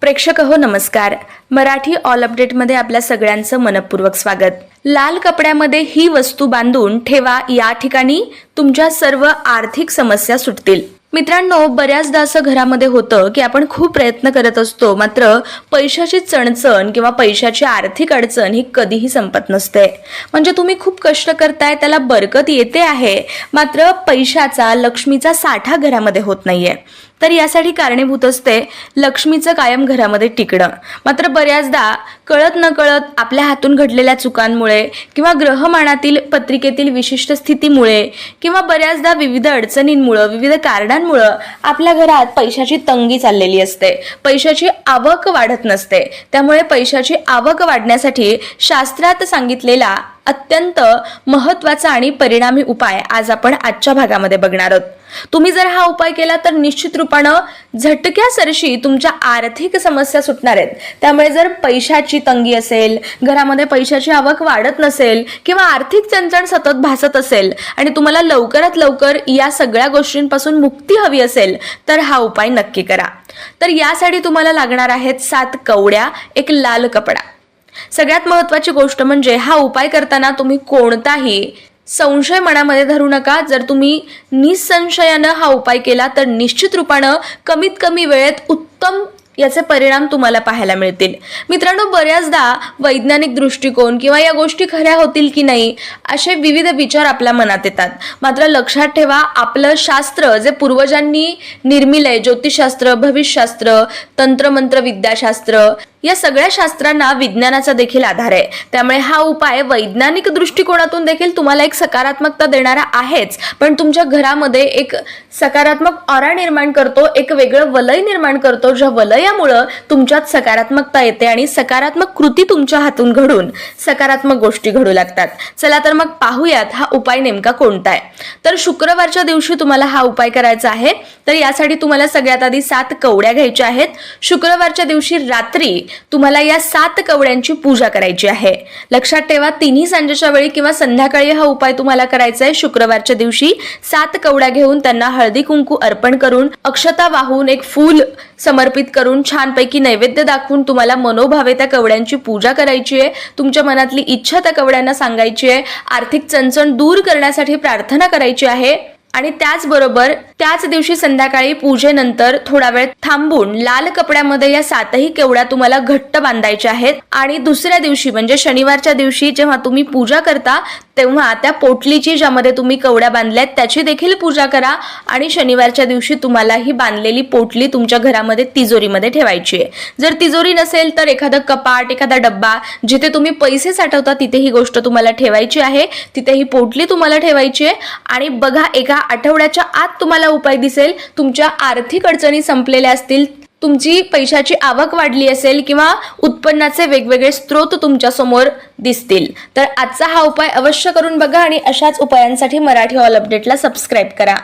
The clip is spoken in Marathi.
प्रेक्षक हो नमस्कार. मराठी ऑल अपडेटमध्ये आपल्या सगळ्यांचं मनपूर्वक स्वागत. लाल कपड्यामध्ये ही वस्तू बांधून ठेवा या ठिकाणी तुमच्या सर्व आर्थिक समस्या सुटतील. मित्रांनो बऱ्याचदा असं घरामध्ये होतं की आपण खूप प्रयत्न करत असतो मात्र पैशाची चणचण किंवा पैशाची आर्थिक अडचण ही कधीही संपत नसते. म्हणजे तुम्ही खूप कष्ट करताय त्याला बरकत येते आहे मात्र पैशाचा लक्ष्मीचा साठा घरामध्ये होत नाहीये. तर यासाठी कारणीभूत असते लक्ष्मीचं कायम घरामध्ये टिकणं. मात्र बऱ्याचदा कळत न कळत आपल्या हातून घडलेल्या चुकांमुळे किंवा ग्रहमानातील पत्रिकेतील विशिष्ट स्थितीमुळे किंवा बऱ्याचदा विविध अडचणींमुळं विविध कारणांमुळं आपल्या घरात पैशाची तंगी चाललेली असते. पैशाची आवक वाढत नसते. त्यामुळे पैशाची आवक वाढण्यासाठी शास्त्रात सांगितलेला अत्यंत महत्त्वाचा आणि परिणामी उपाय आज आपण आजच्या भागामध्ये बघणार आहोत. तुम्ही जर हा उपाय केला तर निश्चित रूपानं झटक्या सरशी तुमच्या आर्थिक समस्या सुटणार आहेत. त्यामुळे जर पैशाची तंगी असेल घरामध्ये पैशाची आवक वाढत नसेल किंवा आर्थिक चणचण सतत भासत असेल आणि तुम्हाला लवकरात लवकर या सगळ्या गोष्टींपासून मुक्ती हवी असेल तर हा उपाय नक्की करा. तर यासाठी तुम्हाला लागणार आहेत सात कवड्या एक लाल कपडा. सगळ्यात महत्वाची गोष्ट म्हणजे हा उपाय करताना तुम्ही कोणताही संशय मनामध्ये धरू नका. जर तुम्ही निसंशयानं हा उपाय केला तर निश्चित रूपानं कमीत कमी वेळेत उत्तम याचे परिणाम तुम्हाला पाहायला मिळतील. मित्रांनो बऱ्याचदा वैज्ञानिक दृष्टिकोन किंवा या गोष्टी खऱ्या होतील की नाही असे विविध विचार आपल्या मनात येतात. मात्र लक्षात ठेवा आपलं शास्त्र जे पूर्वजांनी निर्मिलंय ज्योतिषशास्त्र भविष्यशास्त्र तंत्रमंत्र विद्याशास्त्र या सगळ्या शास्त्रांना विज्ञानाचा देखील आधार आहे. त्यामुळे हा उपाय वैज्ञानिक दृष्टिकोनातून देखील तुम्हाला एक सकारात्मकता देणारा आहेच. पण तुमच्या घरामध्ये एक सकारात्मक ऑरा निर्माण करतो एक वेगळं वलय निर्माण करतो ज्या वलयामुळं तुमच्यात सकारात्मकता येते आणि सकारात्मक कृती तुमच्या हातून घडून सकारात्मक गोष्टी घडू लागतात. चला तर मग पाहूयात हा उपाय नेमका कोणता आहे. तर शुक्रवारच्या दिवशी तुम्हाला हा उपाय करायचा आहे. तर यासाठी तुम्हाला सगळ्यात आधी सात कवड्या घ्यायच्या आहेत. शुक्रवारच्या दिवशी रात्री तुम्हाला या सात कवड्यांची पूजा करायची आहे. लक्षात ठेवा तिन्ही सांजेच्या वेळी किंवा संध्याकाळी हा उपाय तुम्हाला करायचा आहे शुक्रवारच्या दिवशी सात कवड्या घेऊन त्यांना हळदी कुंकू अर्पण करून अक्षता वाहून एक फूल समर्पित करून छानपैकी नैवेद्य दाखवून तुम्हाला मनोभावे त्या कवड्यांची पूजा करायची आहे तुमच्या मनातली इच्छा त्या कवड्यांना सांगायची आहे आर्थिक चणचण दूर करण्यासाठी प्रार्थना करायची आहे. आणि त्याचबरोबर त्याच दिवशी संध्याकाळी पूजेनंतर थोडा वेळ थांबून लाल कपड्यामध्ये या सातही केवड्या तुम्हाला घट्ट बांधायच्या आहेत. आणि दुसऱ्या दिवशी म्हणजे शनिवारच्या दिवशी जेव्हा तुम्ही पूजा करता तेव्हा त्या पोटलीची ज्यामध्ये तुम्ही कवड्या बांधल्यात त्याची देखील पूजा करा. आणि शनिवारच्या दिवशी तुम्हाला ही बांधलेली पोटली तुमच्या घरामध्ये तिजोरीमध्ये ठेवायची आहे. जर तिजोरी नसेल तर एखादं कपाट एखादा डब्बा जिथे तुम्ही पैसे साठवता तिथे ही गोष्ट तुम्हाला ठेवायची आहे. तिथे ही पोटली तुम्हाला ठेवायची आहे. आणि बघा एका आठवड्याच्या आत तुम्हाला उपाय दिसेल. तुमच्या आर्थिक अडचणी संपलेल्या असतील. तुमची पैशाची आवक वाढली असेल किंवा उत्पन्नाचे वेगवेगळे स्रोत तुमच्यासमोर दिसतील. तर आजचा हा उपाय अवश्य करून बघा आणि अशाच उपायांसाठी मराठी ऑल अपडेटला सबस्क्राईब करा.